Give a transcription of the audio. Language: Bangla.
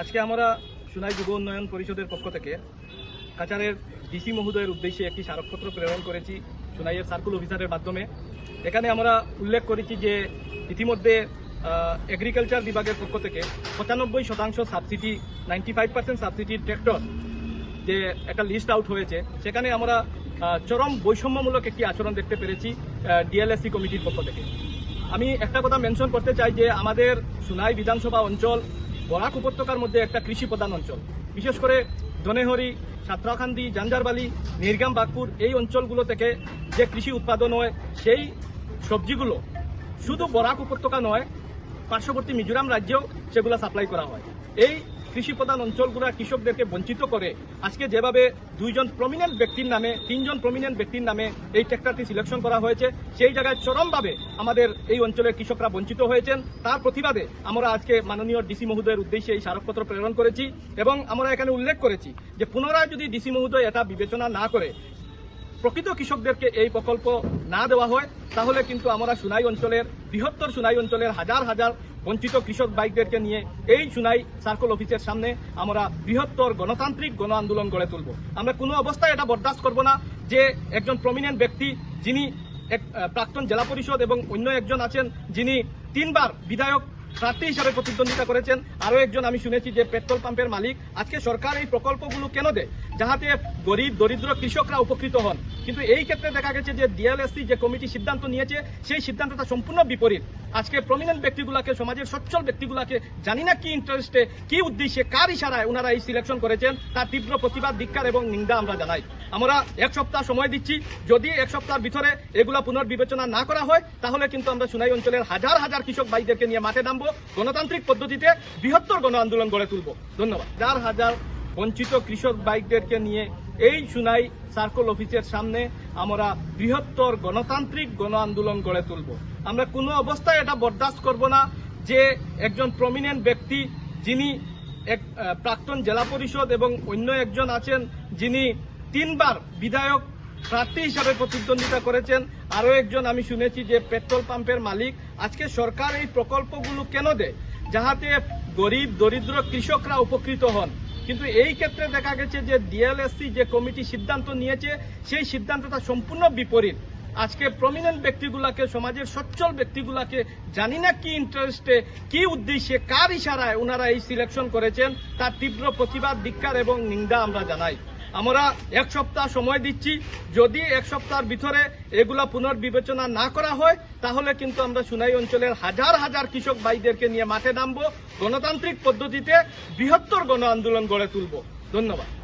আজকে আমরা সুনাই যুব উন্নয়ন পরিষদের পক্ষ থেকে কাছাড়ের ডিসি মহোদয়ের উদ্দেশ্যে একটি স্মারকপত্র প্রেরণ করেছি সুনাইয়ের সার্কুল অফিসারের মাধ্যমে। এখানে আমরা উল্লেখ করেছি যে ইতিমধ্যে এগ্রিকালচার বিভাগের পক্ষ থেকে পঁচানব্বই শতাংশ সাবসিডি নাইনটি ফাইভ পার্সেন্ট সাবসিডির ট্র্যাক্টর যে একটা লিস্ট আউট হয়েছে। সেখানে আমরা চরম বৈষম্যমূলক একটি আচরণ দেখতে পেরেছি ডিএলএসসি কমিটির পক্ষ থেকে। আমি একটা কথা মেনশন করতে চাই যে আমাদের সুনাই বিধানসভা অঞ্চল বরাক উপত্যকার মধ্যে একটা কৃষি প্রধান অঞ্চল। বিশেষ করে ধনেহরি, সাতরাখান্দি, জাঞ্জারবালি, নির্গাম, বাগপুর এই অঞ্চলগুলো থেকে যে কৃষি উৎপাদন হয়, সেই সবজিগুলো শুধু বরাক উপত্যকা নয়, পার্শ্ববর্তী মিজোরাম রাজ্যেও সেগুলো সাপ্লাই করা হয়। এই কৃষি প্রধান অঞ্চলগুলো কৃষকদেরকে বঞ্চিত করে। আজকে যেভাবে দুইজন প্রমিনেন্ট ব্যক্তির নামে, তিনজন প্রমিনেন্ট ব্যক্তির নামে এই ট্র্যাক্টরটি সিলেকশন করা হয়েছে, সেই জায়গায় চরমভাবে আমাদের এই অঞ্চলের কৃষকরা বঞ্চিত হয়েছেন। তার প্রতিবাদে আমরা আজকে মাননীয় ডিসি মহোদয়ের উদ্দেশ্যে এই স্মারকপত্র প্রেরণ করেছি এবং আমরা এখানে উল্লেখ করেছি যে পুনরায় যদি ডিসি মহোদয় এটা বিবেচনা না করে, প্রকৃত কৃষকদেরকে এই প্রকল্প না দেওয়া হয়, তাহলে কিন্তু আমরা সুনাই অঞ্চলের, বৃহত্তর সুনাই অঞ্চলের হাজার হাজার বঞ্চিত কৃষক বাইকদেরকে নিয়ে এই সুনাই সার্কল অফিসের সামনে আমরা বৃহত্তর গণতান্ত্রিক গণ আন্দোলন গড়ে তুলব। আমরা কোনো অবস্থায় এটা বরদাস্ত করব না যে একজন প্রমিনেন্ট ব্যক্তি যিনি এক প্রাক্তন জেলা পরিষদ এবং অন্য একজন আছেন যিনি তিনবার বিধায়ক প্রার্থী হিসাবে প্রতিদ্বন্দ্বিতা করেছেন। আরও একজন আমি শুনেছি যে পেট্রোল পাম্পের মালিক, আজকে সরকার এই প্রকল্পগুলো কেন দেয়? যাহাতে গরিব, দরিদ্র কৃষকরা উপকৃত হন। কিন্তু এই ক্ষেত্রে দেখা গেছে যে ডিএলএসসি যে কমিটি সিদ্ধান্ত নিয়েছে, সেই সিদ্ধান্তটা সম্পূর্ণ বিপরীত। আজকে প্রমিনেন্ট ব্যক্তিগুলাকে, সমাজের সচ্ছল ব্যক্তিগুলাকে জানি না কি ইন্টারেস্টে কি উদ্দেশ্যে, কার ইশারায় ওনারা এই সিলেকশন করেছেন, তার তীব্র প্রতিবাদ, ধিক্কার এবং নিন্দা আমরা জানাই। আমরা এক সপ্তাহ সময় দিচ্ছি। যদি এক সপ্তাহের ভিতরে এগুলা পুনর্বিবেচনা না করা হয়, তাহলে কিন্তু আমরা সুনাই অঞ্চলের হাজার হাজার কৃষক ভাইদেরকে নিয়ে মাঠে নামবো, গণতান্ত্রিক পদ্ধতিতে বৃহত্তর গণ আন্দোলন গড়ে তুলব। ধন্যবাদ। হাজার হাজার বঞ্চিত কৃষক বাইকদেরকে নিয়ে এই সুনাই সার্কল অফিসের সামনে আমরা বৃহত্তর গণতান্ত্রিক গণ আন্দোলন গড়ে তুলব। আমরা কোনো অবস্থায় এটা বরদাস্ত করব না যে একজন প্রমিনেন্ট ব্যক্তি, যিনি এক প্রাক্তন জেলা পরিষদ এবং অন্য একজন আছেন, যিনি তিনবার বিধায়ক প্রার্থী হিসাবে প্রতিদ্বন্দ্বিতা করেছেন। আরও একজন আমি শুনেছি যে পেট্রোল পাম্পের মালিক। আজকে সরকার এই প্রকল্পগুলো কেন দেয়? যাহাতে গরিব, দরিদ্র কৃষকরা উপকৃত হন। কিন্তু এই ক্ষেত্রে দেখা গেছে যে ডিএলএসসি যে কমিটি সিদ্ধান্ত নিয়েছে, সেই সিদ্ধান্তটা সম্পূর্ণ বিপরীত। আজকে প্রমিনেন্ট ব্যক্তিগুলাকে, সমাজের সচ্ছল ব্যক্তিগুলাকে জানি না কি ইন্টারেস্টে কি উদ্দেশ্যে, কার ইশারায় ওনারা এই সিলেকশন করেছেন, তার তীব্র প্রতিবাদ, ধিক্কার এবং নিন্দা আমরা জানাই। আমরা এক সপ্তাহ সময় দিচ্ছি। যদি এক সপ্তাহের ভিতরে এগুলা পুনর্বিবেচনা না করা হয়, তাহলে কিন্তু আমরা সুনাই অঞ্চলের হাজার হাজার কৃষক ভাইদেরকে নিয়ে মাঠে নামবো। গণতান্ত্রিক পদ্ধতিতে বৃহত্তর গণ আন্দোলন গড়ে তুলব। ধন্যবাদ।